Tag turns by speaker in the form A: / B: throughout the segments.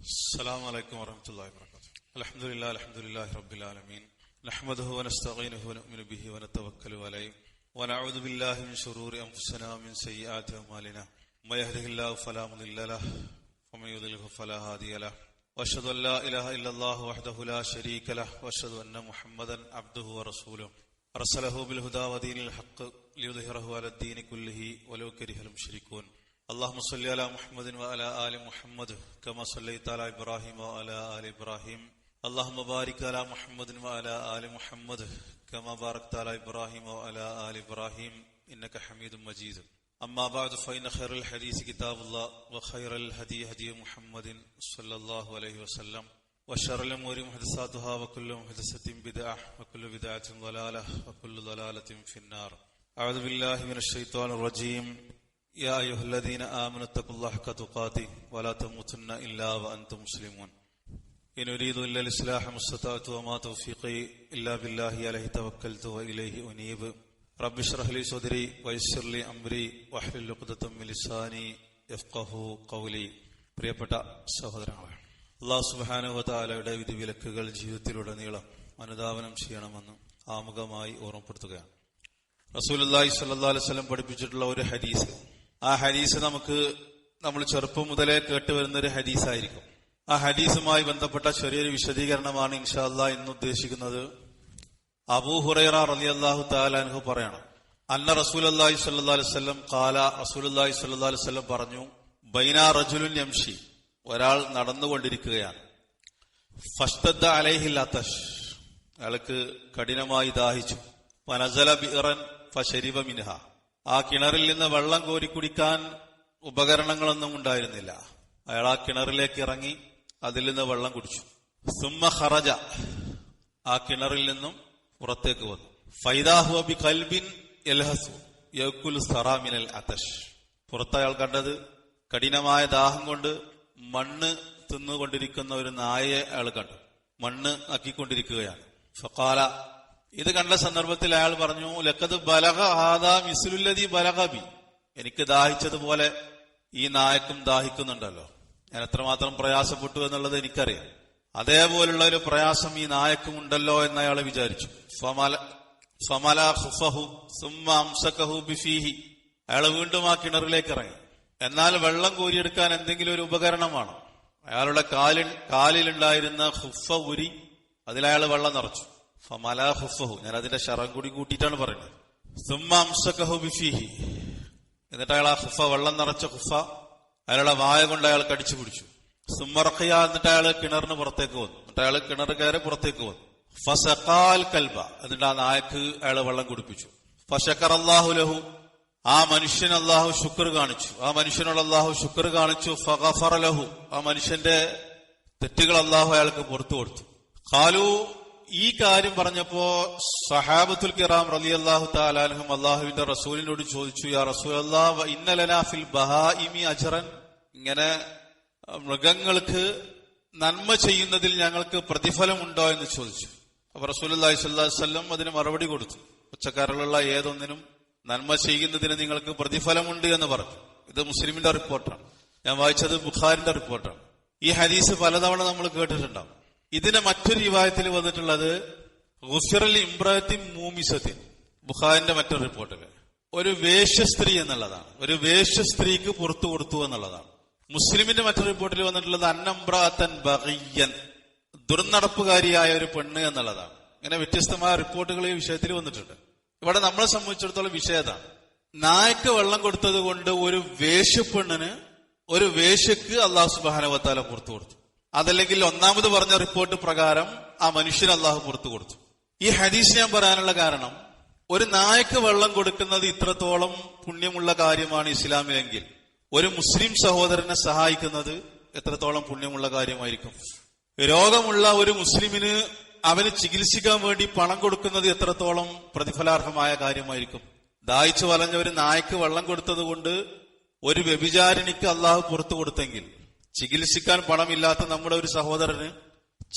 A: السلام عليكم ورحمة الله وبركاته الحمد لله الحمد لله رب العالمين نحمده ونستعينه ونؤمن به ونتوكل عليه ونعوذ بالله من شرور أنفسنا ومن سيئات أعمالنا ما يهده الله فلا مضل له ومن يضلله فلا هادي له واشهد ان لا اله الا الله وحده لا شريك له واشهد ان محمدا عبده ورسوله ارسله بالهدى ودين الحق ليظهره على الدين كله ولو كره المشركون اللهم صل على محمد وعلى ال محمد كما صليت على ابراهيم وعلى ال ابراهيم اللهم بارك على محمد وعلى ال محمد كما باركت على ابراهيم وعلى ال ابراهيم انك حميد مجيد أما بعد فإن خير الحديث كتاب الله وخير الهدي هدي محمد صلى الله عليه وسلم وشر الأمور محدثاتها وكل محدثة بدعة وكل بدعة ضلالة وكل ضلالة في النار أعوذ بالله من الشيطان الرجيم يا أيها الذين آمنوا اتقوا الله حق تقاته ولا تموتن إلا وأنتم مسلمون إن أريد إلا الإصلاح ما استطعت وما توفيقي إلا بالله عليه توكلت وإليه أنيب رب اشرح لي صدري ويسر لي أمري واحلل عقدة من لساني يفقهوا قولي പ്രിയപ്പെട്ട സഹോദരങ്ങളെ അള്ളാഹു സുബാനുവതാലയുടെ വിധിവിലക്കുകൾ ജീവിതത്തിലുടനീളം അനുധാവനം ചെയ്യണമെന്ന് ആമുഖമായി ഓർമ്മപ്പെടുത്തുകയാണ് റസൂലി സല്ലാ അലൈവല്ലം പഠിപ്പിച്ചിട്ടുള്ള ഒരു ഹദീസ് ആ ഹദീസ് നമുക്ക് നമ്മൾ ചെറുപ്പം മുതലേ കേട്ടുവരുന്ന ഒരു ഹദീസായിരിക്കും. ആ ഹദീസുമായി ബന്ധപ്പെട്ട ചെറിയൊരു വിശദീകരണമാണ് ഇൻഷാല്ല ഇന്ന് ഉദ്ദേശിക്കുന്നത്. അബൂ ഹുറൈറ റലി അള്ളാഹു താലാൻഹു പറയണം അന്ന റസൂൽ അള്ളാഹി സല്ലാ അലൈവല്ലം കാല റസൂൽ അള്ളാഹി സല്ലാ അലൈവല്ലം പറഞ്ഞു ബൈന റജുലുൻ യംഷി ഒരാൾ നടന്നുകൊണ്ടിരിക്കുകയാണ്. ഫസ്തദ്ദ അലൈഹി അത്തഷ് അയാൾക്ക് കഠിനമായി ദാഹിച്ചു. പനസല ബിറൻ ഫശരിബ മിൻഹ ആ കിണറിൽ നിന്ന് വെള്ളം കോരി കുടിക്കാൻ ഉപകരണങ്ങളൊന്നും ഉണ്ടായിരുന്നില്ല. അയാൾ ആ കിണറിലേക്ക് ഇറങ്ങി അതിൽ നിന്ന് വെള്ളം കുടിച്ചു. സുമ്മ ഹറജ ആ കിണറിൽ നിന്നും പുറത്തേക്ക് വന്നു. ഫൈദാഹുബി കൽബിൻ എൽഹസു സറാമിനൽ അതഷ്. പുറത്ത് അയാൾ കണ്ടത് കഠിനമായ ദാഹം കൊണ്ട് മണ്ണ് തിന്നുകൊണ്ടിരിക്കുന്ന ഒരു നായയെ അയാൾ കണ്ടു. മണ്ണ് ആക്കിക്കൊണ്ടിരിക്കുകയാണ് ഫക്കാല ഇത് കണ്ട സന്ദർഭത്തിൽ അയാൾ പറഞ്ഞു ലക്കത് ബലഹ ഹാദാ മിസുലുല്ലതി ബലഹബി എനിക്ക് ദാഹിച്ചതുപോലെ ഈ നായക്കും ദാഹിക്കുന്നുണ്ടല്ലോ. ഞാൻ എത്രമാത്രം പ്രയാസപ്പെട്ടു എന്നുള്ളത് എനിക്കറിയാം. അതേപോലുള്ള ഒരു പ്രയാസം ഈ നായക്കും ഉണ്ടല്ലോ എന്ന് അയാൾ വിചാരിച്ചു. അയാൾ വീണ്ടും ആ കിണറിലേക്ക് ഇറങ്ങി. എന്നാൽ വെള്ളം കോരിയെടുക്കാൻ എന്തെങ്കിലും ഒരു ഉപകരണം വേണം അയാളുടെ കാലിൽ കാലിലുണ്ടായിരുന്ന ഹുഫ ഉരി അതിലയാൾ വെള്ളം നിറച്ചു. ഫമല ഹുഫഹു ഞാൻ അതിന്റെ ശറം കൂടി കൂട്ടിയിട്ടാണ് പറയുന്നത്. സുമ്മ അംസക്കഹു ബിഫീഹി. എന്നിട്ട് അയാൾ ആ ഹുഫ വെള്ളം നിറച്ച ഹുഫ അയാളുടെ വായ കൊണ്ട് അയാൾ കടിച്ചു പിടിച്ചു സുമ്മറഖിയ എന്നിട്ട് അയാൾ കിണറിന് പുറത്തേക്ക് വന്നു. എന്നിട്ട് അയാൾ കിണർ കയറി പുറത്തേക്ക് വന്നു. ഫസഖാൽ കൽബ. എന്നിട്ട് ആ നായക്ക് അയാൾ വെള്ളം കുടിപ്പിച്ചു. ഫഷക്കർ അള്ളാഹു ലഹു. ആ മനുഷ്യൻ അള്ളാഹു ശുക്ർ കാണിച്ചു. ആ മനുഷ്യനോട് അള്ളാഹു ശുക്ർ കാണിച്ചു. ഫഗഫറ ലഹു ആ മനുഷ്യന്റെ തെറ്റുകൾ അള്ളാഹു അയാൾക്ക് പുറത്തു കൊടുത്തു. ഖാലു ഈ കാര്യം പറഞ്ഞപ്പോ സഹാബത്തുൽ കിറാം റലി അള്ളാഹു താലാലഹും അള്ളാഹുവിന്റെ റസൂലിനോട് ചോദിച്ചു യാ റസൂൽ അള്ളാഹ് ഇന്നലനാഫിൽ ബഹാഇമി അജറൻ? ഇങ്ങനെ മൃഗങ്ങൾക്ക് നന്മ ചെയ്യുന്നതിൽ ഞങ്ങൾക്ക് പ്രതിഫലമുണ്ടോ എന്ന് ചോദിച്ചു. അപ്പൊ റസൂലി സ്വല്ലം അതിന് മറുപടി കൊടുത്തു. ഉച്ചക്കാരിലുള്ള ഏതൊന്നിനും നന്മ ചെയ്യുന്നതിന് നിങ്ങൾക്ക് പ്രതിഫലമുണ്ട് എന്ന് പറഞ്ഞു. ഇത് മുസ്ലിമിന്റെ റിപ്പോർട്ടാണ്. ഞാൻ വായിച്ചത് ബുഖാരിന്റെ റിപ്പോർട്ടാണ്. ഈ ഹദീസ് പലതവണ നമ്മൾ കേട്ടിട്ടുണ്ടാവും. ഇതിന് മറ്റൊരു വിവാഹത്തിൽ വന്നിട്ടുള്ളത് ഗുഫിറൽ ഇമ്രാത്തി മൂമിസത്തിൻ ബുഖാരിന്റെ മറ്റൊരു റിപ്പോർട്ടുകൾ ഒരു വേഷ്യസ്ത്രീ എന്നുള്ളതാണ്. ഒരു വേഷ്യസ്ത്രീക്ക് പുറത്തു കൊടുത്തു എന്നുള്ളതാണ്. മുസ്ലിമിന്റെ മറ്റൊരു റിപ്പോർട്ടിൽ വന്നിട്ടുള്ളത് അന്നംബ്രാത്തൻ ബഹയ്യൻ ദുർനടപ്പുകാരിയായ ഒരു പെണ്ണ് എന്നുള്ളതാണ്. ഇങ്ങനെ വ്യത്യസ്തമായ റിപ്പോർട്ടുകൾ ഈ വിഷയത്തിൽ വന്നിട്ടുണ്ട്. ഇവിടെ നമ്മളെ സംബന്ധിച്ചിടത്തോളം വിഷയതാണ് നായ്ക്ക് വെള്ളം കൊടുത്തത് കൊണ്ട് ഒരു വേഷപ്പെണ്ണിന് ഒരു വേഷക്ക് അള്ളാഹു സുബാനവത്താല പുറത്തു കൊടുത്തു. അതല്ലെങ്കിൽ ഒന്നാമത് പറഞ്ഞ റിപ്പോർട്ട് പ്രകാരം ആ മനുഷ്യൻ അള്ളാഹു പുറത്തു കൊടുത്തു. ഈ ഹദീസ് ഞാൻ പറയാനുള്ള കാരണം ഒരു നായക്ക് വെള്ളം കൊടുക്കുന്നത് ഇത്രത്തോളം പുണ്യമുള്ള കാര്യമാണ് ഇസ്ലാമിലെങ്കിൽ ഒരു മുസ്ലിം സഹോദരനെ സഹായിക്കുന്നത് എത്രത്തോളം പുണ്യമുള്ള കാര്യമായിരിക്കും? രോഗമുള്ള ഒരു മുസ്ലിമിന് അവന് ചികിത്സിക്കാൻ വേണ്ടി പണം കൊടുക്കുന്നത് എത്രത്തോളം പ്രതിഫലാർഹമായ കാര്യമായിരിക്കും? ദാഹിച്ചു വലഞ്ഞ ഒരു നായ്ക്ക് വെള്ളം കൊടുത്തത് കൊണ്ട് ഒരു വ്യഭിചാരിണിക്ക് അള്ളാഹു പുറത്തു കൊടുത്തെങ്കിൽ ചികിത്സിക്കാൻ പണമില്ലാത്ത നമ്മുടെ ഒരു സഹോദരന്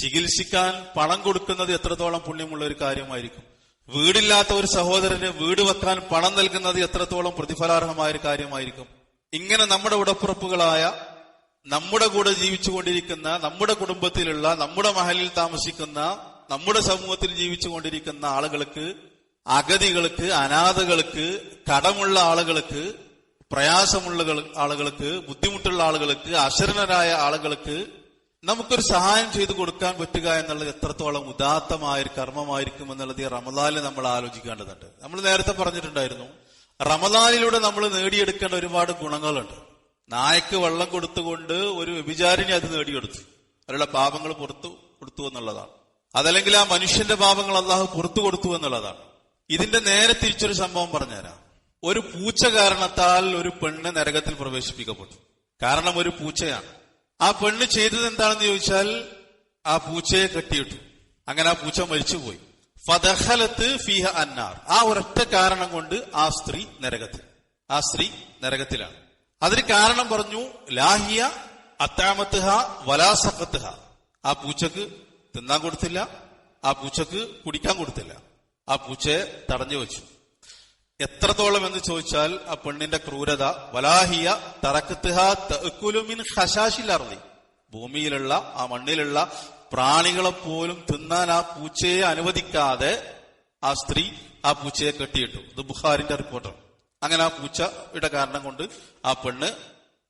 A: ചികിത്സിക്കാൻ പണം കൊടുക്കുന്നത് എത്രത്തോളം പുണ്യമുള്ള ഒരു കാര്യമായിരിക്കും. വീടില്ലാത്ത ഒരു സഹോദരന് വീട് വെക്കാൻ പണം നൽകുന്നത് എത്രത്തോളം പ്രതിഫലാർഹമായ ഒരു കാര്യമായിരിക്കും. ഇങ്ങനെ നമ്മുടെ ഉടപ്പുറപ്പുകളായ നമ്മുടെ കൂടെ ജീവിച്ചുകൊണ്ടിരിക്കുന്ന നമ്മുടെ കുടുംബത്തിലുള്ള നമ്മുടെ മഹലിൽ താമസിക്കുന്ന നമ്മുടെ സമൂഹത്തിൽ ജീവിച്ചുകൊണ്ടിരിക്കുന്ന ആളുകൾക്ക് അഗതികൾക്ക് അനാഥകൾക്ക് കടമുള്ള ആളുകൾക്ക് പ്രയാസമുള്ള ആളുകൾക്ക് ബുദ്ധിമുട്ടുള്ള ആളുകൾക്ക് അശരണരായ ആളുകൾക്ക് നമുക്കൊരു സഹായം ചെയ്തു കൊടുക്കാൻ പറ്റുക എന്നുള്ളത് എത്രത്തോളം ഉദാത്തമായ ഒരു കർമ്മമായിരിക്കും എന്നുള്ളത് ഈ റമദാനിൽ നമ്മൾ ആലോചിക്കേണ്ടതുണ്ട്. നമ്മൾ നേരത്തെ പറഞ്ഞിട്ടുണ്ടായിരുന്നു റമദാനിലൂടെ നമ്മൾ നേടിയെടുക്കേണ്ട ഒരുപാട് ഗുണങ്ങളുണ്ട്. നായക്ക് വെള്ളം കൊടുത്തുകൊണ്ട് ഒരു വ്യഭിചാരിനെ അത് നേടിയെടുത്തു. അവരുടെ പാപങ്ങൾ പുറത്തു കൊടുത്തു എന്നുള്ളതാണ്. അതല്ലെങ്കിൽ ആ മനുഷ്യന്റെ പാപങ്ങൾ അള്ളാഹു പുറത്തു കൊടുത്തു എന്നുള്ളതാണ്. ഇതിന്റെ നേരെ തിരിച്ചൊരു സംഭവം പറഞ്ഞുതരാം. ഒരു പൂച്ച കാരണത്താൽ ഒരു പെണ്ണ് നരകത്തിൽ പ്രവേശിപ്പിക്കപ്പെട്ടു. കാരണം ഒരു പൂച്ചയാണ്. ആ പെണ്ണ് ചെയ്തത് എന്താണെന്ന് ചോദിച്ചാൽ ആ പൂച്ചയെ കെട്ടിയിട്ടു. അങ്ങനെ ആ പൂച്ച മരിച്ചുപോയി. ഫതഹലത്ത് ഫിഹ അന്നാർ. ആ ഒരൊറ്റ കാരണം കൊണ്ട് ആ സ്ത്രീ നരകത്തിൽ ആ സ്ത്രീ നരകത്തിലാണ്. അതിന് കാരണം പറഞ്ഞു ലാഹിയ അത്താമത്തുഹ വലാസക്കത്തുഹ ആ പൂച്ചക്ക് തിന്നാൻ കൊടുത്തില്ല ആ പൂച്ചക്ക് കുടിക്കാൻ കൊടുത്തില്ല. ആ പൂച്ചയെ തടഞ്ഞു വെച്ചു. എത്രത്തോളം എന്ന് ചോദിച്ചാൽ ആ പെണ്ണിന്റെ ക്രൂരത വലാഹിയ തറക്കുത്തുഹുലുമിൻ അറുതി ഭൂമിയിലുള്ള ആ മണ്ണിലുള്ള പ്രാണികളെ പോലും തിന്നാൻ ആ പൂച്ചയെ അനുവദിക്കാതെ ആ സ്ത്രീ ആ പൂച്ചയെ കെട്ടിയിട്ടു. ഇത് ബുഹാരിന്റെ റിപ്പോർട്ടർ അങ്ങനെ ആ പൂച്ചയുടെ കാരണം കൊണ്ട് ആ പെണ്ണ്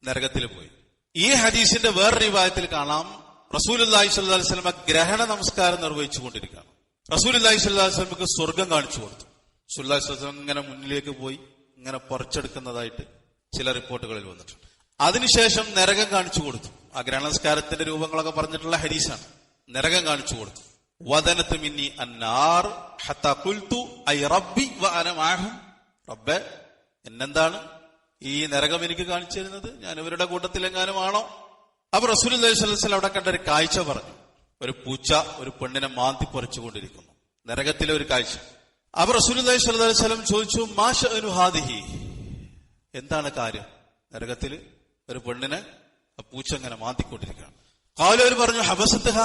A: നരകത്തിൽ പോയി. ഈ ഹദീസിന്റെ വേറെ വിഭാഗത്തിൽ കാണാം. റസൂൽ അള്ളാഹി സ്വല്ലാ വസ്ലമ ഗ്രഹണ നമസ്കാരം നിർവഹിച്ചു കൊണ്ടിരിക്കുകയാണ് റസൂൽ അള്ളാഹി സ്വല്ലാ വസ്ലമക്ക് സ്വർഗം കാണിച്ചു കൊടുത്തു. സുല്ലാഹി സ്വലം ഇങ്ങനെ മുന്നിലേക്ക് പോയി ഇങ്ങനെ പറിച്ചെടുക്കുന്നതായിട്ട് ചില റിപ്പോർട്ടുകളിൽ വന്നിട്ടുണ്ട്. അതിനുശേഷം നരകം കാണിച്ചു കൊടുത്തു. ആ ഗ്രഹണസ്കാരത്തിന്റെ രൂപങ്ങളൊക്കെ പറഞ്ഞിട്ടുള്ള ഹരീസാണ് നരകം കാണിച്ചു കൊടുത്തു. വദനത്ത് മിന്നി അന്നാർ ഐ റബ്ബി റബ്ബെ എന്നെന്താണ് ഈ നരകം എനിക്ക് കാണിച്ചു തരുന്നത്? ഞാൻ ഇവരുടെ കൂട്ടത്തിൽ എങ്ങാനും ആണോ? അപ്പൊ റസൂൽ അലൈഹി സ്വലം അവിടെ കണ്ട ഒരു കാഴ്ച പറഞ്ഞു. ഒരു പൂച്ച ഒരു പെണ്ണിനെ മാന്തി പറിച്ചുകൊണ്ടിരിക്കുന്നു. നരകത്തിലെ ഒരു കാഴ്ച. റസൂൽ അലൈഹി സ്വലം ചോദിച്ചു മാഷ ഹാദിഹി? എന്താണ് കാര്യം? നരകത്തിൽ ഒരു പെണ്ണിനെ പൂച്ച അങ്ങനെ മാന്തിക്കൊണ്ടിരിക്കുകയാണ് കാലവർ പറഞ്ഞു ഹബസത്തുഹ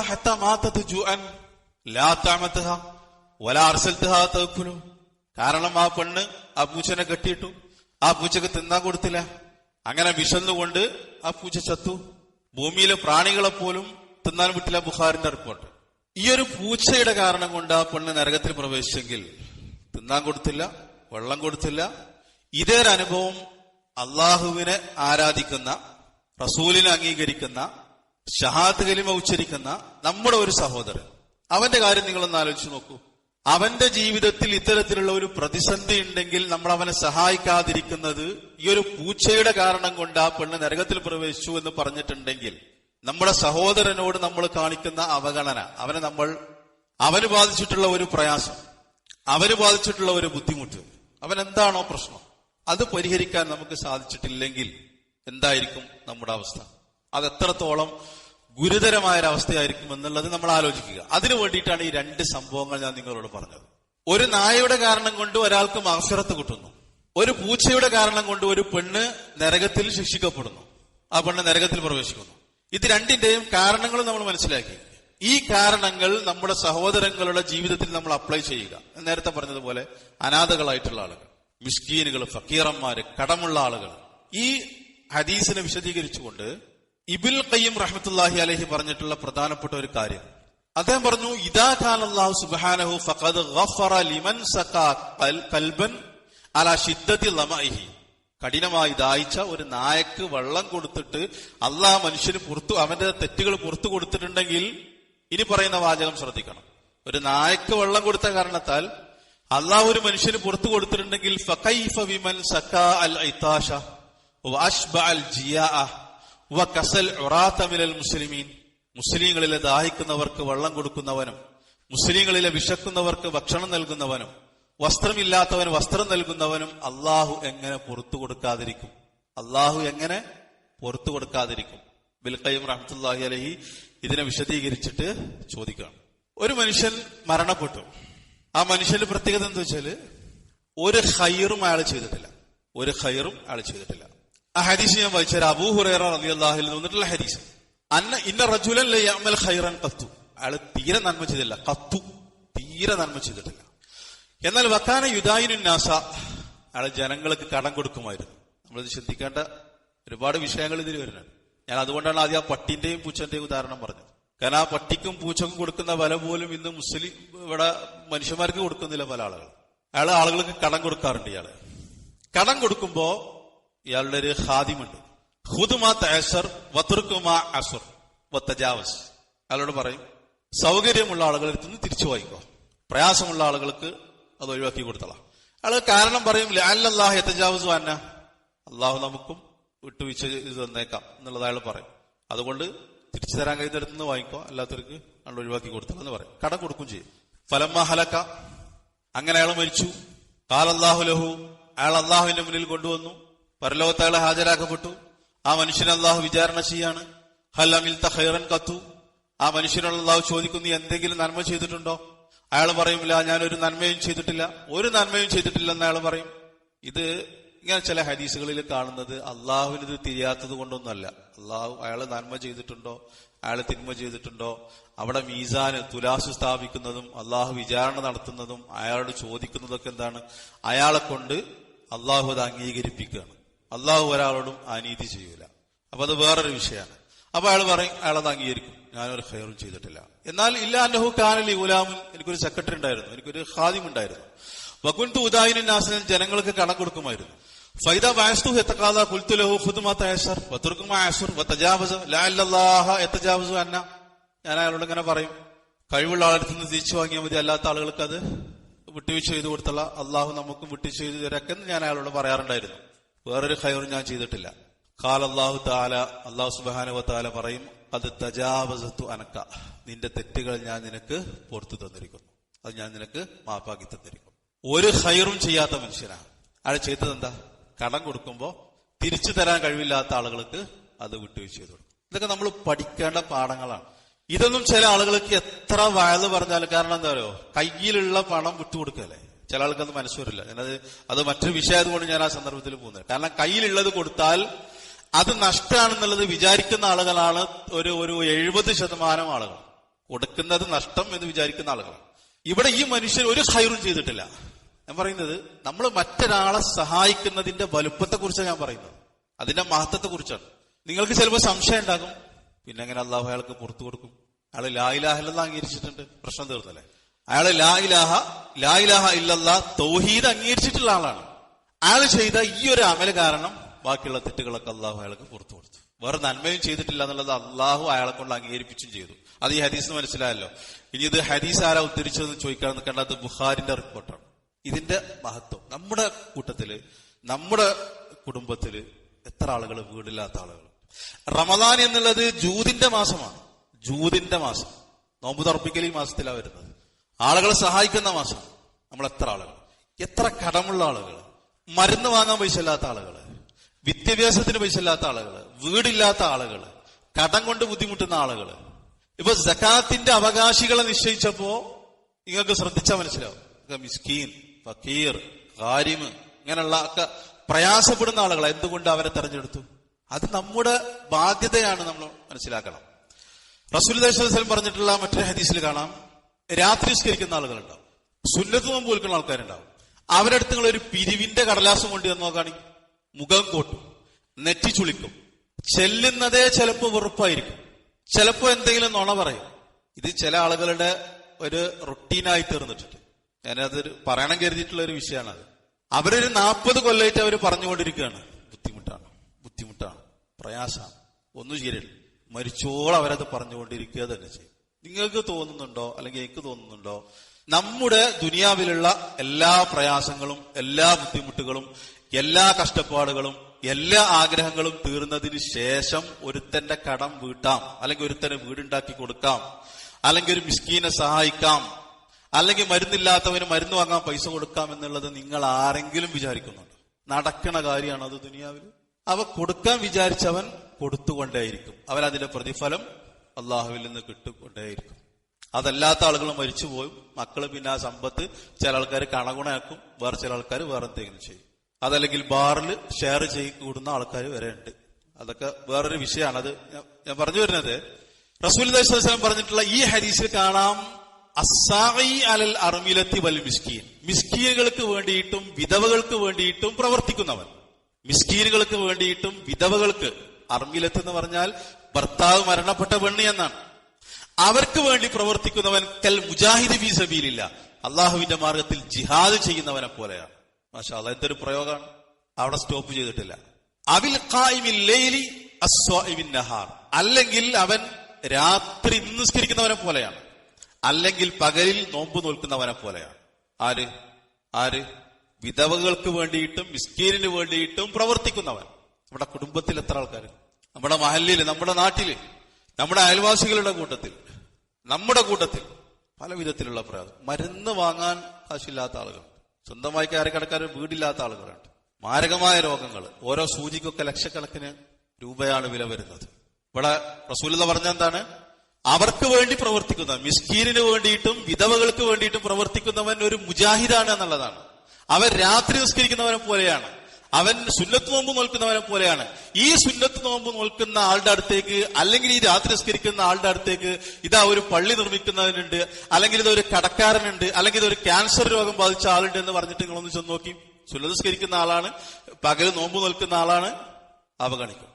A: കാരണം ആ പെണ്ണ് ആ പൂച്ചനെ കെട്ടിയിട്ടു. ആ പൂച്ചക്ക് തിന്നാൻ കൊടുത്തില്ല. അങ്ങനെ വിശന്നുകൊണ്ട് ആ പൂച്ച ചത്തു. ഭൂമിയിലെ പ്രാണികളെ പോലും തിന്നാൻ വിട്ടില്ല ബുഹാറിന്റെ റിപ്പോർട്ട്. ഈ ഒരു പൂച്ചയുടെ കാരണം കൊണ്ട് ആ പെണ്ണ് നരകത്തിൽ പ്രവേശിച്ചെങ്കിൽ തിന്നാൻ കൊടുത്തില്ല വെള്ളം കൊടുത്തില്ല. ഇതേ ഒരു അനുഭവം അള്ളാഹുവിനെ ആരാധിക്കുന്ന റസൂലിനെ അംഗീകരിക്കുന്ന ഷഹാദ് കലിമ ഉച്ചരിക്കുന്ന നമ്മുടെ ഒരു സഹോദരൻ. അവന്റെ കാര്യം നിങ്ങളൊന്ന് ആലോചിച്ച് നോക്കൂ. അവന്റെ ജീവിതത്തിൽ ഇത്തരത്തിലുള്ള ഒരു പ്രതിസന്ധി ഉണ്ടെങ്കിൽ നമ്മൾ അവനെ സഹായിക്കാതിരിക്കുന്നത് ഈ ഒരു പൂച്ചയുടെ കാരണം കൊണ്ട് ആ പെണ്ണ് നരകത്തിൽ പ്രവേശിച്ചു എന്ന് പറഞ്ഞിട്ടുണ്ടെങ്കിൽ നമ്മുടെ സഹോദരനോട് നമ്മൾ കാണിക്കുന്ന അവഗണന അവനെ നമ്മൾ അവന് ബാധിച്ചിട്ടുള്ള ഒരു പ്രയാസം. അവന് ബാധിച്ചിട്ടുള്ള ഒരു ബുദ്ധിമുട്ട്. അവൻ എന്താണോ പ്രശ്നം. അത് പരിഹരിക്കാൻ നമുക്ക് സാധിച്ചിട്ടില്ലെങ്കിൽ എന്തായിരിക്കും നമ്മുടെ അവസ്ഥ? അത് എത്രത്തോളം ഗുരുതരമായ ഒരു അവസ്ഥയായിരിക്കും എന്നുള്ളത് നമ്മൾ ആലോചിക്കുക. അതിനു വേണ്ടിയിട്ടാണ് ഈ രണ്ട് സംഭവങ്ങൾ ഞാൻ നിങ്ങളോട് പറഞ്ഞത്. ഒരു നായയുടെ കാരണം കൊണ്ട് ഒരാൾക്ക് മത്സരത്ത് കിട്ടുന്നു. ഒരു പൂച്ചയുടെ കാരണം കൊണ്ട് ഒരു പെണ്ണ് നരകത്തിൽ ശിക്ഷിക്കപ്പെടുന്നു. ആ പെണ്ണ് നരകത്തിൽ പ്രവേശിക്കുന്നു. ഇത് രണ്ടിന്റെയും കാരണങ്ങൾ നമ്മൾ മനസ്സിലാക്കി. ഈ കാരണങ്ങൾ നമ്മുടെ സഹോദരങ്ങളുടെ ജീവിതത്തിൽ നമ്മൾ അപ്ലൈ ചെയ്യുക. നേരത്തെ പറഞ്ഞതുപോലെ അനാഥകളായിട്ടുള്ള ആളുകൾ മിസ്കീനുകൾ ഫക്കീറന്മാര് കടമുള്ള ആളുകൾ. ഈ ഹദീസിനെ വിശദീകരിച്ചുകൊണ്ട് ഇബിൽ കയ്യം റഹ്മത്തുല്ലാഹി അലഹി പറഞ്ഞിട്ടുള്ള പ്രധാനപ്പെട്ട ഒരു കാര്യം. അദ്ദേഹം പറഞ്ഞു ഇദാ ഖാൻ അല്ലാഹു സുബ്ഹാനഹു ഫഖദ് ഗഫറ ലിമൻ സഖാ കൽബൻ അലാ ഷിദ്ദതി കഠിനമായി ദാഹിച്ച ഒരു നായക്ക് വെള്ളം കൊടുത്തിട്ട് അള്ളാഹ് മനുഷ്യന് പുറത്തു അവന്റെ തെറ്റുകൾ പുറത്തു കൊടുത്തിട്ടുണ്ടെങ്കിൽ ഇനി പറയുന്ന വാചകം ശ്രദ്ധിക്കണം. ഒരു നായക്ക് വെള്ളം കൊടുത്ത കാരണത്താൽ അള്ളാഹ് ഒരു മനുഷ്യന് പുറത്തു കൊടുത്തിട്ടുണ്ടെങ്കിൽ ഫകൈഫ വിമൻ സക്കാ അൽ ഐതാഷ വഅശ്ബ അൽ ജിയാഅ വകസൽ ഉറാത മിനൽ മുസ്ലിമീൻ. മുസ്ലിങ്ങളിലെ ദാഹിക്കുന്നവർക്ക് വെള്ളം കൊടുക്കുന്നവനും മുസ്ലിങ്ങളിലെ വിശക്കുന്നവർക്ക് ഭക്ഷണം നൽകുന്നവനും വസ്ത്രമില്ലാത്തവന് വസ്ത്രം നൽകുന്നവനും അള്ളാഹു എങ്ങനെ പുറത്തു കൊടുക്കാതിരിക്കും? അള്ളാഹു എങ്ങനെ പുറത്തു കൊടുക്കാതിരിക്കും? ബിൽഖയ്യം റഹ്മത്തുല്ലാഹി അലഹി ഇതിനെ വിശദീകരിച്ചിട്ട് ചോദിക്കുകയാണ്. ഒരു മനുഷ്യൻ മരണപ്പെട്ടു. ആ മനുഷ്യന്റെ പ്രത്യേകത എന്താ വെച്ചാൽ ഒരു ഹൈറും അയാൾ ചെയ്തിട്ടില്ല. ഒരു ഹൈറും അയാൾ ചെയ്തിട്ടില്ല. ആ ഹദീസ് ഞാൻ വായിച്ചാൽ അബൂ ഹുറൈറ റളിയല്ലാഹു അൻഹു വന്നിട്ടുള്ള ഹദീസ്. അന്ന ഇന്ന റജുലൻ ഖൈറൻ ഖത്തു. അയാൾ തീരെ നന്മ ചെയ്തില്ല കത്തു തീരെ നന്മ ചെയ്തിട്ടില്ല. എന്നാൽ വക്കാന യുദായിനു നാസ അയാൾ ജനങ്ങൾക്ക് കടം കൊടുക്കുമായിരുന്നു. നമ്മളിത് ശ്രദ്ധിക്കേണ്ട ഒരുപാട് വിഷയങ്ങൾ ഇതിൽ വരുന്നുണ്ട്. ഞാൻ അതുകൊണ്ടാണ് ആദ്യം ആ പട്ടിന്റെയും പൂച്ചന്റെയും ഉദാഹരണം പറഞ്ഞത്. കാരണം ആ പട്ടിക്കും പൂച്ചക്കും കൊടുക്കുന്ന വില പോലും ഇന്ന് മുസ്ലിം ഇവിടെ മനുഷ്യന്മാർക്ക് കൊടുക്കുന്നില്ല പല ആളുകൾ അയാൾ ആളുകൾക്ക് കടം കൊടുക്കാറുണ്ട് ഇയാൾ. കടം കൊടുക്കുമ്പോ ഇയാളുടെ ഒരു ഹാദിമുണ്ട് ഹുദുമാ തേസർ വത്തുർക്കുമാ അസുർ വത്തജാവസ്. അയാളോട് പറയും സൗകര്യമുള്ള അടുത്ത് നിന്ന് തിരിച്ചു വായിക്കോ. പ്രയാസമുള്ള ആളുകൾക്ക് അത് ഒഴിവാക്കി കൊടുത്തളാം. അയാൾ കാരണം പറയും അല്ലാഹ് എത്തജാവസ് വന്ന അള്ളാഹു നമുക്കും വിട്ടുവീഴ്ച ഇത് തന്നേക്കാം എന്നുള്ളത് അയാൾ പറയും. അതുകൊണ്ട് തിരിച്ചു തരാൻ കഴിയുന്നിടത്ത് നിന്ന് വാങ്ങിക്കോ. അല്ലാത്തവർക്ക് അയാൾ ഒഴിവാക്കി കൊടുത്തതെന്ന് പറയും. കടം കൊടുക്കും ചെയ്യും. ഫലം ഹലക്ക. അങ്ങനെ അയാൾ മരിച്ചു. കാലല്ലാഹു ലഹു. അയാൾ അള്ളാഹുവിന്റെ മുന്നിൽ കൊണ്ടുവന്നു. പരലോകത്ത് അയാൾ ഹാജരാക്കപ്പെട്ടു. ആ മനുഷ്യൻ അള്ളാഹു വിചാരണ ചെയ്യാണ്. ഹല്ലമിൽ തഹൈറൻ ഹൈറൻ കത്തു. ആ മനുഷ്യനോട് അള്ളാഹു ചോദിക്കുന്നു "നീ എന്തെങ്കിലും നന്മ ചെയ്തിട്ടുണ്ടോ? അയാൾ പറയുമില്ല ഞാൻ ഒരു നന്മയും ചെയ്തിട്ടില്ല. ഒരു നന്മയും ചെയ്തിട്ടില്ലെന്ന് അയാൾ പറയും. ഇത് ഇങ്ങനെ ചില ഹദീസുകളിൽ കാണുന്നത് അള്ളാഹുവിന് ഇത് തിരിയാത്തത് കൊണ്ടൊന്നുമല്ല. അള്ളാഹു അയാൾ നന്മ ചെയ്തിട്ടുണ്ടോ? അയാൾ തിന്മ ചെയ്തിട്ടുണ്ടോ? അവിടെ മീസാന് തുലാസ് സ്ഥാപിക്കുന്നതും അള്ളാഹു വിചാരണ നടത്തുന്നതും അയാളോട് ചോദിക്കുന്നതൊക്കെ എന്താണ്? അയാളെ കൊണ്ട് അള്ളാഹു അത് അംഗീകരിപ്പിക്കുകയാണ്. അള്ളാഹു ഒരാളോടും അനീതി ചെയ്യൂല. അപ്പൊ അത് വേറൊരു വിഷയമാണ്. അപ്പൊ അയാൾ പറയും അയാളത് അംഗീകരിക്കും. ഞാനൊരു ഹെയറും ചെയ്തിട്ടില്ല. എന്നാൽ ഇല്ല അന്നഹു കാനലി ഉലാമുൻ എനിക്കൊരു സെക്രട്ടറി ഉണ്ടായിരുന്നു. എനിക്കൊരു ഖാദിം ഉണ്ടായിരുന്നു വകുൻതു ഉദായിനും നാസനും ജനങ്ങൾക്ക് കടം കൊടുക്കുമായിരുന്നു. ഫൈദ വാസ്തു എത്തക്കാത കുൽത്തുലഹു ഫുദുമാത്ത ആസർ വത്തുർക്കും ആസുർ വത്തജാവസ് ലാഹ എത്തജാവസു അന്ന ഞാൻ അയാളോട് ഇങ്ങനെ പറയും. കഴിവുള്ള ആളടുത്ത് നിന്ന് തിരിച്ചു വാങ്ങിയാൽ മതി അല്ലാത്ത ആളുകൾക്ക് അത് വിട്ടുവീഴ്ച ചെയ്തു കൊടുത്തുള്ള അള്ളാഹു നമുക്ക് വിട്ടുവീഴ്ച ചെയ്തു തരക്കെന്ന് ഞാൻ അയാളോട് പറയാറുണ്ടായിരുന്നു. വേറൊരു ഖൈറും ഞാൻ ചെയ്തിട്ടില്ല. കാൽ അള്ളാഹു താല അള്ളാഹു സുബാനുവ താല പറയും അത് തജാവസത്തു അനക്ക നിന്റെ തെറ്റുകൾ ഞാൻ നിനക്ക് പുറത്തു തന്നിരിക്കുന്നു. അത് ഞാൻ നിനക്ക് മാപ്പാക്കി തന്നിരിക്കുന്നു. ഒരു ഹൈറും ചെയ്യാത്ത മനുഷ്യനാണ്. അയാൾ ചെയ്തത് എന്താ? കടം കൊടുക്കുമ്പോൾ തിരിച്ചു തരാൻ കഴിവില്ലാത്ത ആളുകൾക്ക് അത് വിട്ടുവീഴ്ച ചെയ്തു കൊടുക്കും. ഇതൊക്കെ നമ്മൾ പഠിക്കേണ്ട പാഠങ്ങളാണ്. ഇതൊന്നും ചില ആളുകൾക്ക് എത്ര വയത് പറഞ്ഞാലും കാരണം എന്താ പറയുക കയ്യിലുള്ള പണം വിട്ടുകൊടുക്കല്ലേ ചില ആൾക്കത് മനസ്സ് വരില്ല. ഞാനത് അത് മറ്റൊരു വിഷയമായതുകൊണ്ട് ഞാൻ ആ സന്ദർഭത്തിൽ പോകുന്നത്. കാരണം കയ്യിലുള്ളത് കൊടുത്താൽ അത് നഷ്ടമാണെന്നുള്ളത് വിചാരിക്കുന്ന ആളുകളാണ് ഒരു ഒരു എഴുപത് ശതമാനം ആളുകൾ. കൊടുക്കുന്നത് നഷ്ടം എന്ന് വിചാരിക്കുന്ന ആളുകളാണ്. ഇവിടെ ഈ മനുഷ്യൻ ഒരു ഹൈറും ചെയ്തിട്ടില്ല. ഞാൻ പറയുന്നത് നമ്മൾ മറ്റൊരാളെ സഹായിക്കുന്നതിന്റെ വലുപ്പത്തെ കുറിച്ചാണ് ഞാൻ പറയുന്നത്. അതിന്റെ മഹത്വത്തെ കുറിച്ചാണ് നിങ്ങൾക്ക് ചിലപ്പോൾ സംശയം ഉണ്ടാകും. പിന്നെ എങ്ങനെ അള്ളാഹു അയാൾക്ക് പുറത്തു കൊടുക്കും? അയാൾ ലായിലാഹല്ലെന്ന് അംഗീകരിച്ചിട്ടുണ്ട്. പ്രശ്നം തീർന്നല്ലേ? അയാൾ ലായിലാഹ ലായിലാഹ ഇല്ലല്ല തൗഹീദ് അംഗീകരിച്ചിട്ടുള്ള ആളാണ്. അയാൾ ചെയ്ത ഈ ഒരു അമല കാരണം ബാക്കിയുള്ള തെറ്റുകളൊക്കെ അള്ളാഹു അയാൾക്ക് പുറത്തു കൊടുത്തു. വേറെ നന്മയും ചെയ്തിട്ടില്ല എന്നുള്ളത് അള്ളാഹു അയാളെ കൊണ്ട് അംഗീകരിപ്പിച്ചും ചെയ്തു. അത് ഈ ഹദീസ് മനസ്സിലായല്ലോ. ഇനി ഇത് ഹദീസ് ആരാ ഉദ്ധരിച്ചതെന്ന് ചോദിക്കാൻ നിൽക്കേണ്ടത് ബുഹാരിന്റെ റിപ്പോർട്ടാണ്. ഇതിന്റെ മഹത്വം. നമ്മുടെ കൂട്ടത്തിൽ നമ്മുടെ കുടുംബത്തിൽ എത്ര ആളുകൾ വീടില്ലാത്ത ആളുകൾ റമദാൻ എന്നുള്ളത് ജൂതിന്റെ മാസമാണ്. ജൂതിന്റെ മാസം. നോമ്പ് തർപ്പിക്കൽ ഈ മാസത്തിലാണ് വരുന്നത്. ആളുകളെ സഹായിക്കുന്ന മാസം. നമ്മൾ എത്ര ആളുകൾ എത്ര കടമുള്ള ആളുകൾ മരുന്ന് വാങ്ങാൻ പൈസ ഇല്ലാത്ത ആളുകൾ വിദ്യാഭ്യാസത്തിന് പൈസ ഇല്ലാത്ത ആളുകൾ വീടില്ലാത്ത ആളുകൾ കടം കൊണ്ട് ബുദ്ധിമുട്ടുന്ന ആളുകൾ ഇപ്പൊ ജക്കാത്തിന്റെ അവകാശികളെ നിശ്ചയിച്ചപ്പോ നിങ്ങൾക്ക് ശ്രദ്ധിച്ചാൽ മനസ്സിലാവും. മിസ്കീൻ. ഫക്കീർ കാരിമ് ഇങ്ങനെയുള്ള ഒക്കെ പ്രയാസപ്പെടുന്ന ആളുകൾ എന്തുകൊണ്ട് അവരെ തെരഞ്ഞെടുത്തു? അത് നമ്മുടെ ബാധ്യതയാണ് നമ്മൾ മനസ്സിലാക്കണം. റസൂൽ ദേശം പറഞ്ഞിട്ടുള്ള മറ്റൊരു ഹദീസിൽ കാണാം. രാത്രി സ്കരിക്കുന്ന ആളുകളുണ്ടാവും. സുന്നത്ത് നോമ്പ് വിൽക്കുന്ന ആൾക്കാരുണ്ടാവും. അവരുടെ അടുത്ത് നിങ്ങൾ ഒരു പിരിവിന്റെ കടലാസം കൊണ്ട് വന്ന് നോക്കുകയാണെങ്കിൽ മുഖം കോട്ടും നെറ്റി ചുളിക്കും. ചെല്ലുന്നതേ ചിലപ്പോൾ വെറുപ്പായിരിക്കും. ചിലപ്പോൾ എന്തെങ്കിലും നുണ പറയും. ഇത് ചില ആളുകളുടെ ഒരു റൊട്ടീനായി തീർന്നിട്ടുണ്ട്. ഞാനതൊരു പറയണം കരുതിയിട്ടുള്ള ഒരു വിഷയമാണ് അത് അവരൊരു നാൽപ്പത് കൊല്ലമായിട്ട് അവർ പറഞ്ഞുകൊണ്ടിരിക്കുകയാണ്. ബുദ്ധിമുട്ടാണ് ബുദ്ധിമുട്ടാണ് പ്രയാസമാണ്. ഒന്നും ശരിയല്ല. മരിച്ചോളം അവരത് പറഞ്ഞുകൊണ്ടിരിക്കുക തന്നെ ചെയ്യും. നിങ്ങൾക്ക് തോന്നുന്നുണ്ടോ അല്ലെങ്കിൽ എനിക്ക് തോന്നുന്നുണ്ടോ നമ്മുടെ ദുനിയാവിലുള്ള എല്ലാ പ്രയാസങ്ങളും എല്ലാ ബുദ്ധിമുട്ടുകളും എല്ലാ കഷ്ടപ്പാടുകളും എല്ലാ ആഗ്രഹങ്ങളും തീർന്നതിന് ശേഷം ഒരുത്തന്റെ കടം വീട്ടാം അല്ലെങ്കിൽ ഒരുത്തന് വീടുണ്ടാക്കി കൊടുക്കാം അല്ലെങ്കിൽ ഒരു മിസ്കീനെ സഹായിക്കാം അല്ലെങ്കിൽ മരുന്നില്ലാത്തവന് മരുന്ന് വാങ്ങാൻ പൈസ കൊടുക്കാം എന്നുള്ളത് നിങ്ങൾ ആരെങ്കിലും വിചാരിക്കുന്നുണ്ട്? നടക്കണ കാര്യമാണ് അത് ദുനിയാവിൽ? അവ കൊടുക്കാൻ വിചാരിച്ചവൻ കൊടുത്തുകൊണ്ടേയിരിക്കും. അവൻ അതിന്റെ പ്രതിഫലം അള്ളാഹുവിൽ നിന്ന് കിട്ടുകൊണ്ടേയിരിക്കും അതല്ലാത്ത ആളുകൾ മരിച്ചുപോയും മക്കൾ പിന്നെ ആ സമ്പത്ത് ചില ആൾക്കാർ കണകുണയാക്കും. വേറെ ചില ആൾക്കാർ വേറെ എന്തെങ്കിലും ചെയ്യും. അതല്ലെങ്കിൽ ബാറിൽ ഷെയർ ചെയ്ത് കൂടുന്ന ആൾക്കാർ വരെ ഉണ്ട്. അതൊക്കെ വേറൊരു വിഷയമാണ് അത് ഞാൻ- പറഞ്ഞു വരുന്നത്. റസൂൽ വസ്ലം പറഞ്ഞിട്ടുള്ള ഈ ഹരീസിൽ കാണാം അസായി അലൽ അർമിലത്തി വൽ മിസ്കീൻ. മിസ്കീനുകൾക്ക് വേണ്ടിയിട്ടും വിധവകൾക്ക് വേണ്ടിയിട്ടും പ്രവർത്തിക്കുന്നവൻ. മിസ്കീനുകൾക്ക് വേണ്ടിയിട്ടും വിധവകൾക്ക് അർമിലത്ത് എന്ന് പറഞ്ഞാൽ ഭർത്താവ് മരണപ്പെട്ട പെണ്ണി എന്നാണ്. അവർക്ക് വേണ്ടി പ്രവർത്തിക്കുന്നവൻ കൽ മുജാഹിദ് ഫീ സബീലില്ല. അള്ളാഹുവിന്റെ മാർഗത്തിൽ ജിഹാദ് ചെയ്യുന്നവനെ പോലെയാണ്. മാഷാ അല്ല എന്തൊരു പ്രയോഗമാണ്. അവിടെ സ്റ്റോപ്പ് ചെയ്തിട്ടില്ല. അവിൽ അല്ലെങ്കിൽ അവൻ രാത്രി നിസ്കരിക്കുന്നവനെ പോലെയാണ്. അല്ലെങ്കിൽ പകലിൽ നോമ്പ് നോൽക്കുന്നവനെ പോലെയാണ്. ആര്? ആര്? വിധവകൾക്ക് വേണ്ടിയിട്ടും മിസ്കീനിന് വേണ്ടിയിട്ടും പ്രവർത്തിക്കുന്നവൻ. നമ്മുടെ കുടുംബത്തിൽ എത്ര ആൾക്കാർ നമ്മുടെ മഹല്ലിൽ നമ്മുടെ നാട്ടിൽ നമ്മുടെ അയൽവാസികളുടെ കൂട്ടത്തിൽ നമ്മുടെ കൂട്ടത്തിൽ പല വിധത്തിലുള്ള പ്രയാസം. മരുന്ന് വാങ്ങാൻ കാശില്ലാത്ത ആളുകൾ. സ്വന്തമായി കയറി കിടക്കാൻ വീടില്ലാത്ത ആളുകളുണ്ട് മാരകമായ രോഗങ്ങൾ. ഓരോ സൂചിക്കൊക്കെ ലക്ഷക്കണക്കിന് രൂപയാണ് വില വരുന്നത്. ഇവിടെ റസൂലത പറഞ്ഞ എന്താണ്? അവർക്ക് വേണ്ടി പ്രവർത്തിക്കുന്ന മിസ്കീനിന് വേണ്ടിയിട്ടും വിധവകൾക്ക് വേണ്ടിയിട്ടും പ്രവർത്തിക്കുന്നവൻ ഒരു മുജാഹിദാണ് എന്നുള്ളതാണ്. അവൻ രാത്രി നിസ്കരിക്കുന്നവനെ പോലെയാണ്. അവൻ സുന്നത്ത് നോമ്പ് നോൽക്കുന്നവനെ പോലെയാണ്. ഈ സുന്നത്ത് നോമ്പ് നോൽക്കുന്ന ആളുടെ അടുത്തേക്ക് അല്ലെങ്കിൽ ഈ രാത്രി നിസ്കരിക്കുന്ന ആളുടെ അടുത്തേക്ക് ഇതാ ഒരു പള്ളി നിർമ്മിക്കുന്നവനുണ്ട് അല്ലെങ്കിൽ ഇതൊരു കടക്കാരനുണ്ട് അല്ലെങ്കിൽ ഇതൊരു ക്യാൻസർ രോഗം ബാധിച്ച ആളുണ്ട് എന്ന് പറഞ്ഞിട്ട് നിങ്ങളൊന്ന് ചെന്ന് നോക്കി. സുന്നത്ത് നിസ്കരിക്കുന്ന ആളാണ് പകൽ നോമ്പ് നോൽക്കുന്ന ആളാണ് അവഗണിക്കും.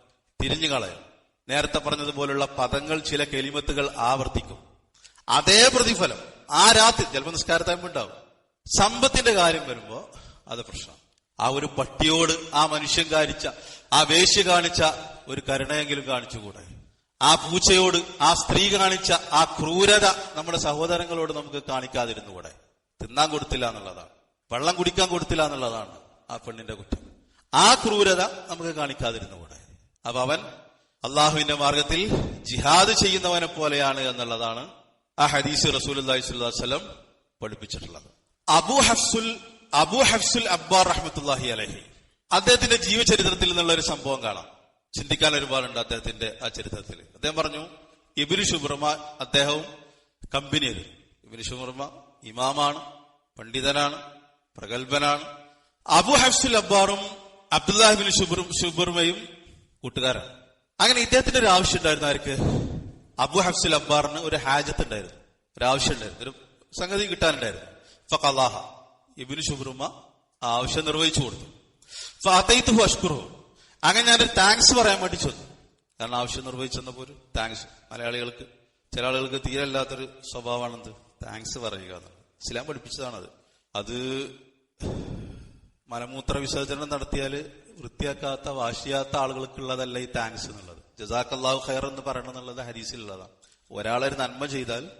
A: തിരിഞ്ഞു കളയും നേരത്തെ പറഞ്ഞതുപോലുള്ള പദങ്ങൾ ചില കെലിമത്തുകൾ ആവർത്തിക്കും. അതേ പ്രതിഫലം ആ രാത്രി ചിലപ്പോൾ ഉണ്ടാവും സമ്പത്തിന്റെ കാര്യം വരുമ്പോ അത് പ്രശ്നം. ആ ഒരു പട്ടിയോട് ആ മനുഷ്യൻ കാണിച്ച ആ വേശ്യ കാണിച്ച ഒരു കരുണയെങ്കിലും കാണിച്ചുകൂടെ? ആ പൂച്ചയോട് ആ സ്ത്രീ കാണിച്ച ആ ക്രൂരത നമ്മുടെ സഹോദരങ്ങളോട് നമുക്ക് കാണിക്കാതിരുന്നുകൂടെ? തിന്നാൻ കൊടുത്തില്ല എന്നുള്ളതാണ്. വെള്ളം കുടിക്കാൻ കൊടുത്തില്ല എന്നുള്ളതാണ് ആ പെണ്ണിന്റെ കുറ്റം. ആ ക്രൂരത നമുക്ക് കാണിക്കാതിരുന്നുകൂടെ? അപ്പൊ അവൻ അള്ളാഹുവിന്റെ മാർഗത്തിൽ ജിഹാദ് ചെയ്യുന്നവനെ പോലെയാണ് എന്നുള്ളതാണ് ആ ഹദീസ് റസൂൽ അള്ളാഹിസ്വല്ലം പഠിപ്പിച്ചിട്ടുള്ളത്. അബു ഹഫ്സുൽ അബു ഹഫ്സുൽ അബ്ബാർ റഹ്മത്തുല്ലാഹി അലഹി. അദ്ദേഹത്തിന്റെ ജീവചരിത്രത്തിൽ നിന്നുള്ള ഒരു സംഭവം കാണാം. ചിന്തിക്കാൻ ഒരുപാടുണ്ട് അദ്ദേഹത്തിന്റെ ആ ചരിത്രത്തിൽ. അദ്ദേഹം പറഞ്ഞു ഇബിന് ഷുബ്രഹ്മ അദ്ദേഹവും കമ്പനിയിൽ ഇബിന് ഷുബ്രഹ്മ ഇമാമാണ് പണ്ഡിതനാണ് പ്രഗത്ഭനാണ്. അബു ഹഫ്സുൽ അബ്ബാറും അബ്ദുല്ലാഹിബിൻ ഷുബ്രഹ്മയും കൂട്ടുകാരാണ്. അങ്ങനെ ഇദ്ദേഹത്തിന്റെ ഒരു ആവശ്യം ഉണ്ടായിരുന്നു ആർക്ക്? അബു ഹഫ്സുൽ അബ്ബാറിന് ഒരു ഹാജത്ത് ഉണ്ടായിരുന്നു ഒരു ആവശ്യം ഉണ്ടായിരുന്നു ഒരു സംഗതി കിട്ടാനുണ്ടായിരുന്നു. ഫലാഹ ഇബിന് ഷുബ്രുമ ആ ആവശ്യം നിർവഹിച്ചു കൊടുത്തു. ഫാത്തൈത്തുഹു അഷ്കുറു അങ്ങനെ ഞാനൊരു താങ്ക്സ് പറയാൻ വേണ്ടി ചെന്നു. കാരണം ആവശ്യം നിർവഹിച്ചെന്നപ്പോ ഒരു താങ്ക്സ് മലയാളികൾക്ക് ചില ആളുകൾക്ക് തീരെ അല്ലാത്തൊരു സ്വഭാവമാണെന്ത്? താങ്ക്സ് പറയുക എന്നുള്ളത്. ഇസ്ലാം പഠിപ്പിച്ചതാണത്. അത് മലമൂത്ര വിസർജനം നടത്തിയാൽ വൃത്തിയാക്കാത്ത വാശിയാത്ത ആളുകൾക്കുള്ളതല്ല ഈ താങ്ക്സ് എന്നുള്ളത്. ജസാഖല്ലാഹു ഖൈർ എന്ന് പറയണം എന്നുള്ളത് ഹരീസിലുള്ളതാണ് ഒരാളൊരു നന്മ ചെയ്താൽ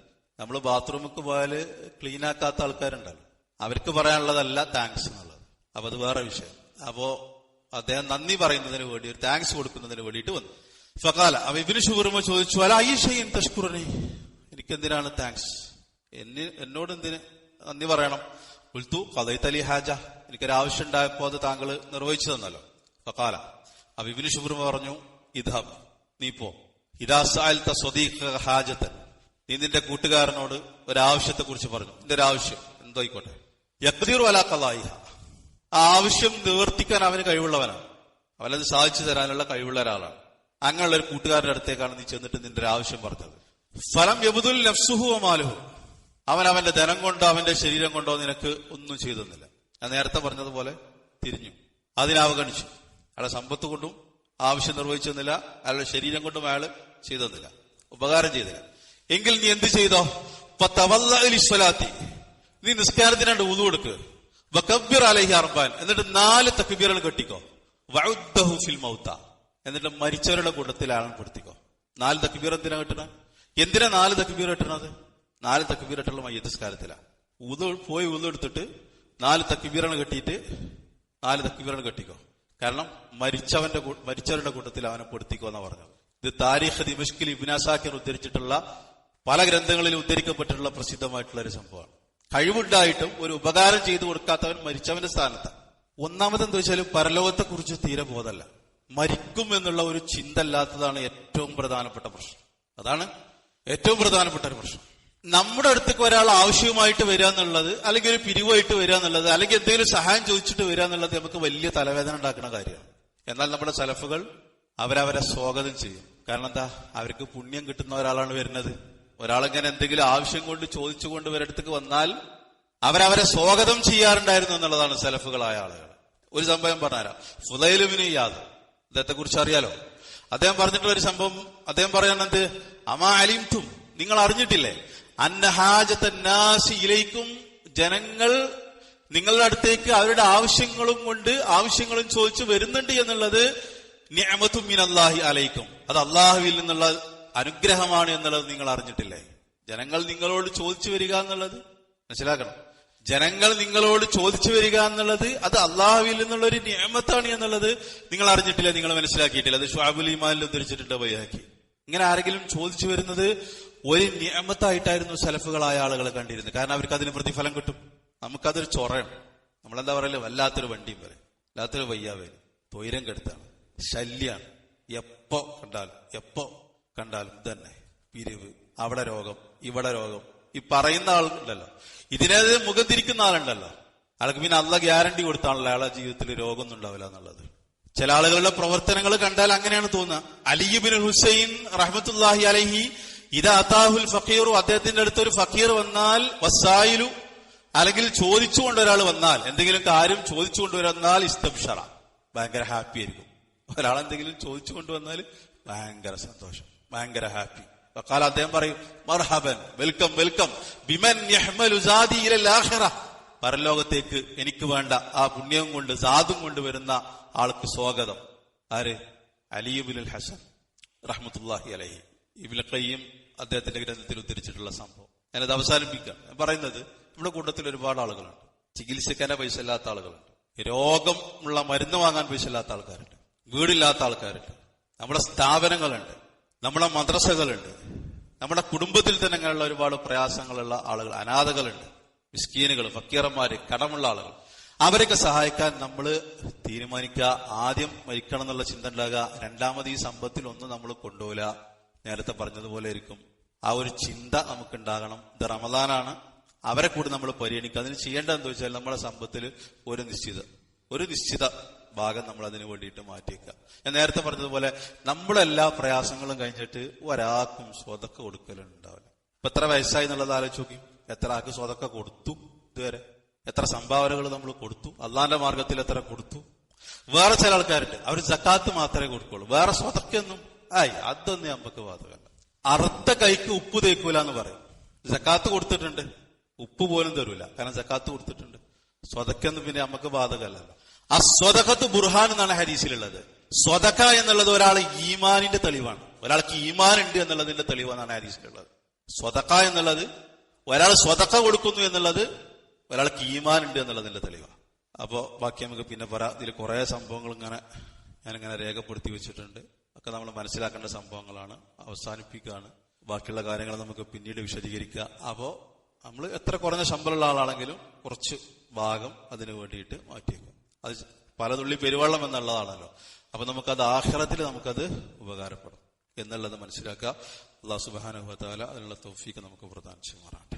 A: നമ്മൾ ബാത്റൂമിക്ക് പോയാൽ ക്ലീൻ ആക്കാത്ത ആൾക്കാരുണ്ടല്ലോ. അവർക്ക് പറയാനുള്ളതല്ല താങ്ക്സ് എന്നുള്ളത്. അപ്പൊ അത് വേറെ വിഷയം. അപ്പോ അദ്ദേഹം നന്ദി പറയുന്നതിന് വേണ്ടി ഒരു താങ്ക്സ് കൊടുക്കുന്നതിന് വേണ്ടിയിട്ട് വന്നു. ഫകാല അപ്പൊ ഇബിന് ഷുബർമ ചോദിച്ചു അല്ല ഐഷയൻ തഷ്കുറനെ എനിക്ക് എന്തിനാണ് താങ്ക്സ് എന്നെ എന്നോട് എന്തിന് നന്ദി പറയണം? ഉൽത്തു കഥൈത്തലി ഹാജ. എനിക്കൊരു ആവശ്യം ഉണ്ടായപ്പോ അത് താങ്കൾ നിർവഹിച്ചു തന്നല്ലോ. ഫക്കാല അപ്പൊ ഇബിന് ഷുബർമ പറഞ്ഞു ഇതാ നീ പോ. ഇതാ സാൽത്ത സ്വദീഖ ഹാജത്തൻ. നീ നിന്റെ കൂട്ടുകാരനോട് ഒരാവശ്യത്തെ കുറിച്ച് പറഞ്ഞു. നിന്റെ ഒരു ആവശ്യം എന്തോ ആയിക്കോട്ടെ യക്തീർ വലാക്കലായി ആ ആവശ്യം നിവർത്തിക്കാൻ അവന് കഴിവുള്ളവനാണ്. അവനത് സാധിച്ചു തരാനുള്ള കഴിവുള്ള ഒരാളാണ്. അങ്ങനെയുള്ള ഒരു കൂട്ടുകാരുടെ അടുത്തേക്കാണ് നീ ചെന്നിട്ട് നിന്റെ ഒരു ആവശ്യം പറഞ്ഞത്. ഫലം യബുദുൽ നഫ്സുഹു മാലുഹു. അവൻ അവന്റെ ധനം കൊണ്ടോ അവന്റെ ശരീരം കൊണ്ടോ നിനക്ക് ഒന്നും ചെയ്തെന്നില്ല ഞാൻ നേരത്തെ പറഞ്ഞതുപോലെ തിരിഞ്ഞു. അതിനവഗണിച്ചു അയാളെ സമ്പത്ത് കൊണ്ടും ആവശ്യം നിർവഹിച്ചെന്നില്ല. അയാളുടെ ശരീരം കൊണ്ടും അയാൾ ചെയ്തെന്നില്ല. ഉപകാരം ചെയ്തില്ല. എങ്കിൽ നീ എന്ത് ചെയ്തോ? സ്വലാത്തി. നീ നിസ്കാരത്തിനാണ്ട് ഊതു കൊടുക്കുക എന്നിട്ട് നാല് തക്ബീറുകൾ കെട്ടിക്കോ. വഉദ്ദഹു ഫിൽ മൗത്ത. എന്നിട്ട് മരിച്ചവരുടെ കൂട്ടത്തിൽ പെടുത്തിക്കോ. നാല് തക്ബീർ എന്തിനാ കിട്ടണ? എന്തിനാ നാല് തക്ബീർ കിട്ടണത്? നാല് തക്ബീർ മയ്യ നിസ്കാരത്തിലാ. ഊത് പോയി ഊത് എടുത്തിട്ട് നാല് തക്ബീറാണ് കെട്ടിയിട്ട് നാല് തക്ബീറാണ് കെട്ടിക്കോ. കാരണം മരിച്ചവന്റെ മരിച്ചവരുടെ കൂട്ടത്തിൽ അവനെ പെടുത്തിക്കോ എന്നാ പറഞ്ഞത്. ഇത് താരിഖ് ദിമഷ്കിൽ ഇബിനാസാക്കിർ ഉദ്ധരിച്ചിട്ടുള്ള പല ഗ്രന്ഥങ്ങളിലും ഉദ്ധരിക്കപ്പെട്ടിട്ടുള്ള പ്രസിദ്ധമായിട്ടുള്ള ഒരു സംഭവമാണ്. കഴിവുണ്ടായിട്ടും ഒരു ഉപകാരം ചെയ്തു കൊടുക്കാത്തവൻ മരിച്ചവന്റെ സ്ഥാനത്താണ് ഒന്നാമതെന്ന് വെച്ചാലും വെച്ചാൽ പരലോകത്തെ കുറിച്ച് തീരെ ബോധമല്ല. മരിക്കും എന്നുള്ള ഒരു ചിന്തല്ലാത്തതാണ് ഏറ്റവും പ്രധാനപ്പെട്ട പ്രശ്നം. അതാണ് ഏറ്റവും പ്രധാനപ്പെട്ട ഒരു പ്രശ്നം. നമ്മുടെ അടുത്തേക്ക് ഒരാൾ ആവശ്യമായിട്ട് വരിക എന്നുള്ളത് അല്ലെങ്കിൽ ഒരു പിരിവായിട്ട് വരിക എന്നുള്ളത് അല്ലെങ്കിൽ എന്തെങ്കിലും സഹായം ചോദിച്ചിട്ട് വരിക എന്നുള്ളത് നമുക്ക് വലിയ തലവേദന ഉണ്ടാക്കുന്ന കാര്യമാണ്. എന്നാൽ നമ്മുടെ സലഫുകൾ അവരവരെ സ്വാഗതം ചെയ്യും. കാരണം എന്താ? അവർക്ക് പുണ്യം കിട്ടുന്ന ഒരാളാണ് വരുന്നത്. ഒരാളിങ്ങനെ എന്തെങ്കിലും ആവശ്യം കൊണ്ട് ചോദിച്ചുകൊണ്ട് ഇവരടുത്തേക്ക് വന്നാൽ അവരവരെ സ്വാഗതം ചെയ്യാറുണ്ടായിരുന്നു എന്നുള്ളതാണ് സലഫുകളായ ആളുകൾ. ഒരു സംഭവം പറഞ്ഞുതരാം. ഫുദൈലുവിന് യാദ് ഇദ്ദേഹത്തെ കുറിച്ച് അറിയാലോ? അദ്ദേഹം പറഞ്ഞിട്ടുള്ള ഒരു സംഭവം അദ്ദേഹം പറയുന്നത് അമാ അലിംതും. നിങ്ങൾ അറിഞ്ഞിട്ടില്ലേ? അന്നഹാജത്തന്നാസിയിലേക്കും ജനങ്ങൾ നിങ്ങളുടെ അടുത്തേക്ക് അവരുടെ ആവശ്യങ്ങളും കൊണ്ട് ആവശ്യങ്ങളും ചോദിച്ചു വരുന്നുണ്ട് എന്നുള്ളത് നിഅമത്തും മിനല്ലാഹി അലൈക്കും. അത് അള്ളാഹുവിൽ നിന്നുള്ള അനുഗ്രഹമാണ് എന്നുള്ളത് നിങ്ങൾ അറിഞ്ഞിട്ടില്ലേ? ജനങ്ങൾ നിങ്ങളോട് ചോദിച്ചു വരിക എന്നുള്ളത് മനസ്സിലാക്കണം. ജനങ്ങൾ നിങ്ങളോട് ചോദിച്ചു വരിക എന്നുള്ളത് അത് അള്ളാഹുവിൽ നിന്നുള്ള ഒരു നിയമത്താണ് എന്നുള്ളത് നിങ്ങൾ അറിഞ്ഞിട്ടില്ല? നിങ്ങൾ മനസ്സിലാക്കിയിട്ടില്ല? അത് ഷാബുലിമാലിൽ ഉദ്ധരിച്ചിട്ടുണ്ട് വയ്യാക്കി ഇങ്ങനെ ആരെങ്കിലും ചോദിച്ചു വരുന്നത് ഒരു നിയമത്തായിട്ടായിരുന്നു സലഫുകളായ ആളുകളെ കണ്ടിരുന്നത്. കാരണം അവർക്ക് അതിന് പ്രതിഫലം കിട്ടും. നമുക്കതൊരു ചൊറയാണ്. നമ്മളെന്താ പറയല്ലേ വല്ലാത്തൊരു വണ്ടിയും പറയും. വല്ലാത്തൊരു വയ്യാവേലും തൊയിരം കെടുത്താണ്. ശല്യാണ്. എപ്പോ കണ്ടാലും എപ്പോ കണ്ടാലും തന്നെ പിരിവ് അവിടെ രോഗം ഇവിടെ രോഗം. ഈ പറയുന്ന ആളുണ്ടല്ലോ. ഇതിനെതിരെ മുഖം തിരിക്കുന്ന ആളുണ്ടല്ലോ. അയാൾക്ക് പിന്നെ അല്ല ഗ്യാരണ്ടി കൊടുത്താണല്ലോ. അയാളെ ജീവിതത്തിൽ രോഗമൊന്നും ഉണ്ടാവില്ല എന്നുള്ളത്. ചില ആളുകളുടെ പ്രവർത്തനങ്ങൾ കണ്ടാൽ അങ്ങനെയാണ് തോന്നുക. അലിബിൻ ഹുസൈൻ റഹ്മത്തുല്ലാഹി അലഹി ഇത് അതാഹുൽ ഫക്കീറു അദ്ദേഹത്തിന്റെ അടുത്ത് ഒരു ഫക്കീർ വന്നാൽ വസായിലു അല്ലെങ്കിൽ ചോദിച്ചുകൊണ്ട് ഒരാൾ വന്നാൽ എന്തെങ്കിലും കാര്യം ചോദിച്ചുകൊണ്ട് വന്നാൽ ഇസ്തബ്ഷറ ഭയങ്കര ഹാപ്പി ആയിരിക്കും. ഒരാൾ എന്തെങ്കിലും ചോദിച്ചു കൊണ്ടുവന്നാൽ ഭയങ്കര സന്തോഷം ഭയങ്കര ഹാപ്പി. വക്കാൽ അദ്ദേഹം പറയും മർഹബൻ വെൽക്കം വെൽക്കം. ബിമൻ പരലോകത്തേക്ക് എനിക്ക് വേണ്ട ആ പുണ്യം കൊണ്ട് സാധും കൊണ്ട് വരുന്ന ആൾക്ക് സ്വാഗതം. ആര്? അലിയുബിൻ ഹസൻ റഹ്മത്തുല്ലാഹി അലഹി. ഇബിൽ ഖയ്യം അദ്ദേഹത്തിന്റെ ഗ്രന്ഥത്തിൽ ഉദ്ധരിച്ചിട്ടുള്ള സംഭവം. ഞാനത് അവസാനിപ്പിക്കാം. ഞാൻ പറയുന്നത് നമ്മുടെ കൂട്ടത്തിൽ ഒരുപാട് ആളുകളുണ്ട്. ചികിത്സിക്കാനേ പൈസ ഇല്ലാത്ത ആളുകളുണ്ട്. രോഗം ഉള്ള മരുന്ന് വാങ്ങാൻ പൈസ ഇല്ലാത്ത ആൾക്കാരുണ്ട്. വീടില്ലാത്ത ആൾക്കാരുണ്ട്. നമ്മുടെ സ്ഥാപനങ്ങളുണ്ട്. നമ്മുടെ മദ്രസകളുണ്ട്. നമ്മുടെ കുടുംബത്തിൽ തന്നെ അങ്ങനെയുള്ള ഒരുപാട് പ്രയാസങ്ങളുള്ള ആളുകൾ അനാഥകളുണ്ട്. മിസ്കീനുകൾ ഫക്കീറന്മാര് കടമുള്ള ആളുകൾ. അവരൊക്കെ സഹായിക്കാൻ നമ്മൾ തീരുമാനിക്കുക. ആദ്യം മരിക്കണം എന്നുള്ള ചിന്ത ഉണ്ടാകുക. രണ്ടാമത് ഈ സമ്പത്തിൽ ഒന്നും നമ്മൾ കൊണ്ടുപോകില്ല നേരത്തെ പറഞ്ഞതുപോലെ ഇരിക്കും. ആ ഒരു ചിന്ത നമുക്കുണ്ടാകണം. ഇത് റമദാനാണ്. അവരെ കൂടി നമ്മൾ പരിഗണിക്കുക. അതിന് ചെയ്യേണ്ടത് എന്താ വെച്ചാൽ നമ്മുടെ സമ്പത്തിൽ ഒരു നിശ്ചിത ഒരു നിശ്ചിത ഭാഗം നമ്മൾ അതിന് വേണ്ടിയിട്ട് മാറ്റിയേക്കുക ഞാൻ നേരത്തെ പറഞ്ഞതുപോലെ നമ്മളെല്ലാ പ്രയാസങ്ങളും കഴിഞ്ഞിട്ട് ഒരാൾക്കും സ്വതക്ക കൊടുക്കലുണ്ടാവില്ല. ഇപ്പൊ എത്ര വയസ്സായി എന്നുള്ളത് ആലോചിച്ച് നോക്കി. എത്ര ആൾക്ക് സ്വതക്ക കൊടുത്തു ഇതുവരെ? എത്ര സംഭാവനകൾ നമ്മൾ കൊടുത്തു? അള്ളാന്റെ മാർഗത്തിൽ എത്ര കൊടുത്തു? വേറെ ചില ആൾക്കാരുണ്ട്. അവർ ജക്കാത്ത് മാത്രമേ കൊടുക്കുള്ളൂ. വേറെ സ്വതക്കൊന്നും ആയി അതൊന്നും നമുക്ക് ബാധകമല്ല അറുത്ത കൈക്ക് ഉപ്പ് തേക്കൂല എന്ന് പറയും. ജക്കാത്ത് കൊടുത്തിട്ടുണ്ട്. ഉപ്പ് പോലും തരൂല. കാരണം ജക്കാത്ത് കൊടുത്തിട്ടുണ്ട്. സ്വതക്കെന്ന് പിന്നെ നമുക്ക് ബാധകമല്ലല്ലോ ആ സ്വതക്കത്ത് ബുർഹാൻ എന്നാണ് ഹരീസിലുള്ളത് സ്വതക്ക എന്നുള്ളത് ഒരാൾ ഈമാനിന്റെ തെളിവാണ്. ഒരാൾക്ക് ഈമാൻ ഉണ്ട് എന്നുള്ളതിന്റെ തെളിവാണ് ഹരീസിലുള്ളത് സ്വതക്ക എന്നുള്ളത് ഒരാൾ സ്വതക്ക കൊടുക്കുന്നു എന്നുള്ളത് ഒരാൾക്ക് ഈമാൻ ഉണ്ട് എന്നുള്ളതിന്റെ തെളിവാണ്. അപ്പോ ബാക്കി നമുക്ക് പിന്നെ പറ. ഇതിൽ കുറെ സംഭവങ്ങൾ ഇങ്ങനെ ഞാനിങ്ങനെ രേഖപ്പെടുത്തി വെച്ചിട്ടുണ്ട്. ഒക്കെ നമ്മൾ മനസ്സിലാക്കേണ്ട സംഭവങ്ങളാണ് അവസാനിപ്പിക്കുകയാണ്. ബാക്കിയുള്ള കാര്യങ്ങൾ നമുക്ക് പിന്നീട് വിശദീകരിക്കുക. അപ്പോ നമ്മൾ എത്ര കുറഞ്ഞ ശമ്പളമുള്ള ആളാണെങ്കിലും കുറച്ച് ഭാഗം അതിനു വേണ്ടിയിട്ട് മാറ്റിയേക്കും. അത് പലതുള്ളി പെരുവെള്ളം എന്നുള്ളതാണല്ലോ. അപ്പൊ നമുക്കത് ആഹ്റത്തിൽ നമുക്കത് ഉപകാരപ്പെടും. എന്നുള്ളത് മനസ്സിലാക്കുക. അള്ളാഹു സുബാനുഭത്താല അതിനുള്ള തോഫിക്ക് നമുക്ക് പ്രധാനിച്ചു ചെയ്യുമാറാട്ടെ